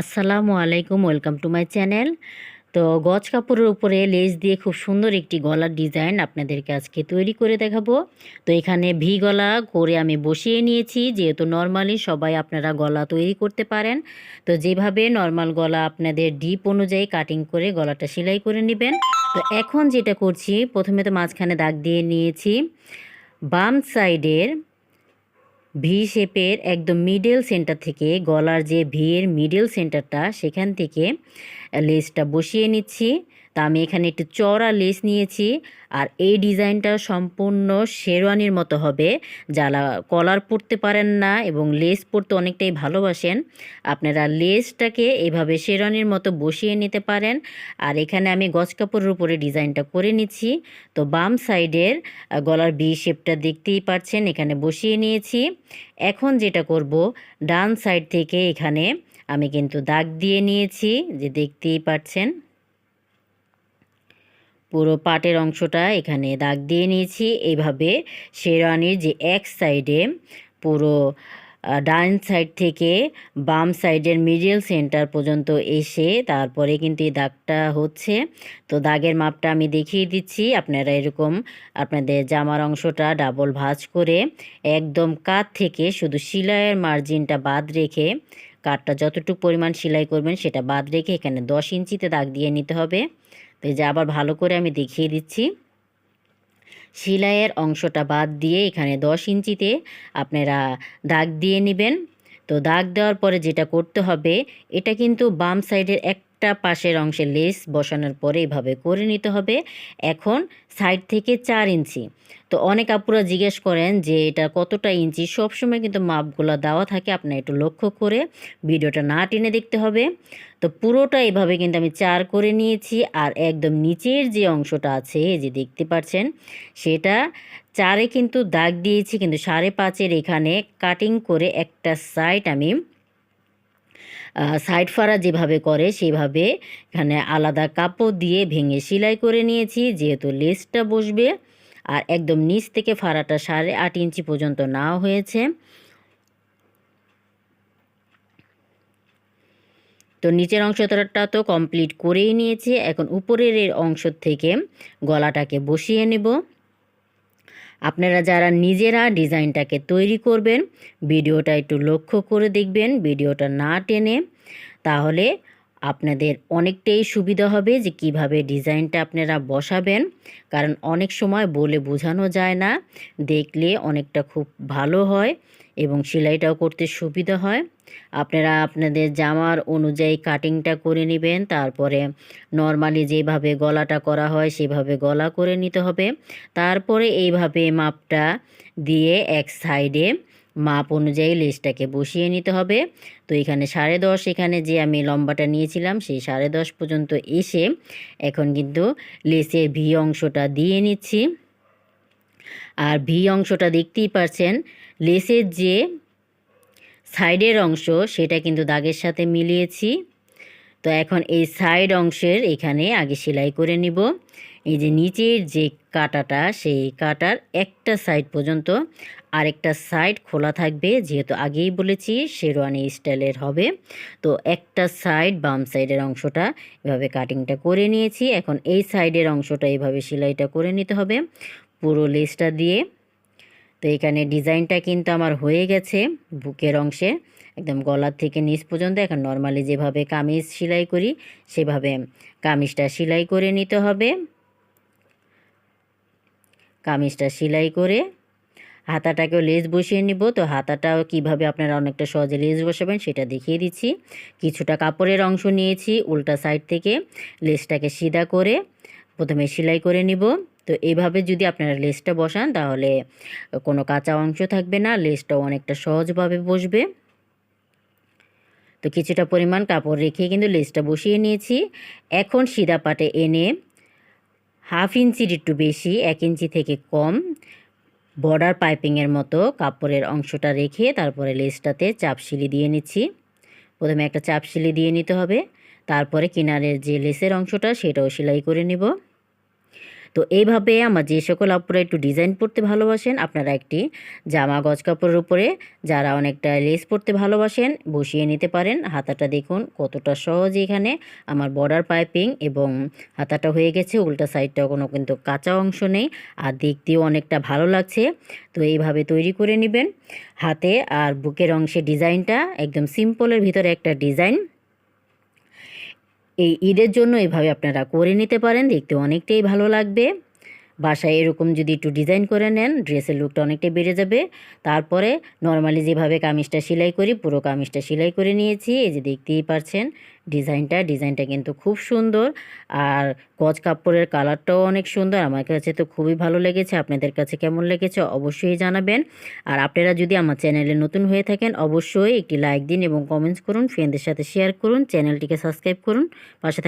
আসসালামু আলাইকুম, welcome to my channel. তো গজ কাপড়ের উপরে লেস দিয়ে খুব সুন্দর একটি গলার ডিজাইন আপনাদেরকে আজকে তৈরি করে দেখাবো। তো এখানে ভি গলা করে আমি বসিয়ে নিয়েছি, যেহেতু নর্মালি সবাই আপনারা গলা তৈরি করতে পারেন। তো যেভাবে নর্মাল গলা আপনাদের ডিপ অনুযায়ী কাটিং করে গলাটা সেলাই করে নেবেন। তো এখন যেটা করছি, প্রথমে তো মাঝখানে দাগ দিয়ে নিয়েছি। বাম সাইডের ভি শেপের একদম মিডল সেন্টার থেকে গলার যে ভি এর মিডল সেন্টারটা সেখান থেকে লেসটা বসিয়ে নিচ্ছি। তা আমি এখানে একটু চড়া লেস নিয়েছি আর এই ডিজাইনটা সম্পূর্ণ শেরওয়ানির মতো হবে। যারা কলার পরতে পারেন না এবং লেস পরতে অনেকটাই ভালোবাসেন, আপনারা লেসটাকে এভাবে শেরওয়ানির মতো বসিয়ে নিতে পারেন। আর এখানে আমি গজ কাপড়ের উপরে ডিজাইনটা করে নিচ্ছি। তো বাম সাইডের গলার বি শেপটা দেখতেই পাচ্ছেন, এখানে বসিয়ে নিয়েছি। এখন যেটা করব, ডান সাইড থেকে এখানে আমি কিন্তু দাগ দিয়ে নিয়েছি, যে দেখতেই পাচ্ছেন। পুরো পাটের অংশটা এখানে দাগ দিয়ে নিয়েছি। এইভাবে শেরওয়ানির যে এক সাইডে পুরো ডান সাইড থেকে বাম সাইডের মিডল সেন্টার পর্যন্ত এসে তারপরে কিন্তু এই দাগটা হচ্ছে। তো দাগের মাপটা আমি দেখিয়ে দিচ্ছি। আপনারা এরকম আপনাদের জামার অংশটা ডাবল ভাঁজ করে একদম কাত থেকে শুধু সিলাইয়ের মার্জিনটা বাদ রেখে কাঠটা যতটুকু পরিমাণ সেলাই করবেন সেটা বাদ রেখে এখানে দশ ইঞ্চিতে দাগ দিয়ে নিতে হবে। এই যে আবার ভালো করে আমি দেখিয়ে দিচ্ছি। সেলাইয়ের অংশটা বাদ দিয়ে এখানে দশ ইঞ্চিতে আপনারা দাগ দিয়ে নেবেন। তো দাগ দেওয়ার পরে যেটা করতে হবে, এটা কিন্তু বাম সাইডের একটা পাশের অংশে লেস বসানোর পরে এভাবে করে নিতে হবে, এখন সাইড থেকে চার ইঞ্চি। তো অনেক আপুরা জিজ্ঞেস করেন যে এটা কতটা ইঞ্চি, সবসময় কিন্তু মাপগুলো দেওয়া থাকে, আপনার একটু লক্ষ্য করে ভিডিওটা না টেনে দেখতে হবে। তো পুরোটা এভাবে কিন্তু আমি চার করে নিয়েছি, আর একদম নিচের যে অংশটা আছে যে দেখতে পাচ্ছেন, সেটা চারে কিন্তু দাগ দিয়েছি, কিন্তু সাড়ে পাঁচের এখানে কাটিং করে একটা সাইড আমি সাইড ফাড়া যেভাবে করে সেভাবে এখানে আলাদা কাপড় দিয়ে ভেঙে সেলাই করে নিয়েছি, যেহেতু লেসটা বসবে। আর একদম নিচ থেকে ফাড়াটা সাড়ে আট ইঞ্চি পর্যন্ত নাও হয়েছে। তো নিচের অংশটা তো কমপ্লিট করেই নিয়েছি। এখন উপরের অংশ থেকে গলাটাকে বসিয়ে নেব। আপনারা যারা নিজেরা ডিজাইনটাকে তৈরি করবেন, ভিডিওটা একটু লক্ষ্য করে দেখবেন, ভিডিওটা না টেনে, তাহলে আপনাদের অনেকটাই সুবিধা হবে যে কীভাবে ডিজাইনটা আপনারা বসাবেন। কারণ অনেক সময় বলে বোঝানো যায় না, দেখলে অনেকটা খুব ভালো হয় এবং সেলাইটাও করতে সুবিধা হয়। আপনারা আপনাদের জামার অনুযায়ী কাটিংটা করে নেবেন, তারপরে নর্মালি যেভাবে গলাটা করা হয় সেভাবে গলা করে নিতে হবে। তারপরে এইভাবে মাপটা দিয়ে এক সাইডে মাপ অনুযায়ী লেসটাকে বসিয়ে নিতে হবে। তো এখানে সাড়ে দশ, এখানে যে আমি লম্বাটা নিয়েছিলাম, সেই সাড়ে দশ পর্যন্ত এসে এখন কিন্তু লেসের ভি অংশটা দিয়ে নিচ্ছি। আর ভি অংশটা দেখতেই পারছেন লেসের যে সাইডের অংশ, সেটা কিন্তু দাগের সাথে মিলিয়েছি। তো এখন এই সাইড অংশের এখানে আগে সেলাই করে নিব। এই যে নিচের যে কাটাটা, সেই কাটার একটা সাইড পর্যন্ত আরেকটা সাইড খোলা থাকবে। যেহেতু আগেই বলেছি, শেরওয়ানি স্টাইলের হবে। তো একটা সাইড বাম সাইডের অংশটা, এভাবে কাটিংটা করে নিয়েছি। এখন এই সাইডের অংশটা এভাবে সেলাইটা করে নিতে হবে পুরো লেসটা দিয়ে। তো এখানে ডিজাইনটা কিন্তু আমার হয়ে গেছে বুকের অংশে। একদম গলার থেকে নিচ পর্যন্ত, এখন নর্মালি যেভাবে কামিজ সেলাই করি, সেভাবে কামিজটা সেলাই করে নিতে হবে। কামিজটা সেলাই করে হাতাটাকেও লেজ বসিয়ে নিব। তো হাতাটাও কীভাবে আপনারা অনেকটা সহজে লেজ বসাবেন সেটা দেখিয়ে দিচ্ছি। কিছুটা কাপড়ের অংশ নিয়েছি উল্টা সাইড থেকে লেজটাকে সিধা করে প্রথমে সেলাই করে নিব। তো এইভাবে যদি আপনারা লেসটা বসান তাহলে কোনো কাঁচা অংশ থাকবে না, লেসটাও অনেকটা সহজভাবে বসবে। তো কিছুটা পরিমাণ কাপড় রেখে কিন্তু লেসটা বসিয়ে নিয়েছি। এখন সিধা পাটে এনে হাফ ইঞ্চির একটু বেশি, এক ইঞ্চি থেকে কম। বর্ডার পাইপিংয়ের মতো কাপড়ের অংশটা রেখে তারপরে লেসটাতে চাপ সিলি দিয়ে নিচ্ছি। প্রথমে একটা চাপ সিলি দিয়ে নিতে হবে। তারপরে কিনারের যে লেসের অংশটা, সেটাও সেলাই করে নিব। তো এইভাবে আমার যে সকল আপুরা একটু ডিজাইন পড়তে ভালোবাসেন, আপনারা একটি জামা, গজ কাপড়ের উপরে যারা অনেকটা লেস পড়তে ভালোবাসেন, বসিয়ে নিতে পারেন। হাতাটা দেখুন কতটা সহজ এখানে। আমার বর্ডার পাইপিং এবং হাতাটা হয়ে গেছে, উল্টা সাইডটাও কোনো কিন্তু কাঁচা অংশ নেই আর দেখতেও অনেকটা ভালো লাগছে। তো এইভাবে তৈরি করে নেবেন। হাতে আর বুকের অংশে ডিজাইনটা একদম সিম্পলের ভিতরে একটা ডিজাইন এই ঈদের জন্য এভাবে আপনারা করে নিতে পারেন। দেখতে অনেকটাই ভালো লাগবে। বাসায় এরকম যদি একটু ডিজাইন করে নেন ড্রেসের লুকটা অনেকটাই বেড়ে যাবে। তারপরে নর্মালি যেভাবে কামিজটা সেলাই করি, পুরো কামিজটা সেলাই করে নিয়েছি। এই যে দেখতেই পারছেন ডিজাইনটা ডিজাইনটা কিন্তু খুব সুন্দর। আর গজ কাপড়ের কালারটাও অনেক সুন্দর। আমার কাছে তো খুবই ভালো লেগেছে। আপনাদের কাছে কেমন লেগেছে অবশ্যই জানাবেন। আর আপনারা যদি আমার চ্যানেলে নতুন হয়ে থাকেন, অবশ্যই একটি লাইক দিন এবং কমেন্টস করুন। ফ্রেন্ডদের সাথে শেয়ার করুন। চ্যানেলটিকে সাবস্ক্রাইব করুন। পাশে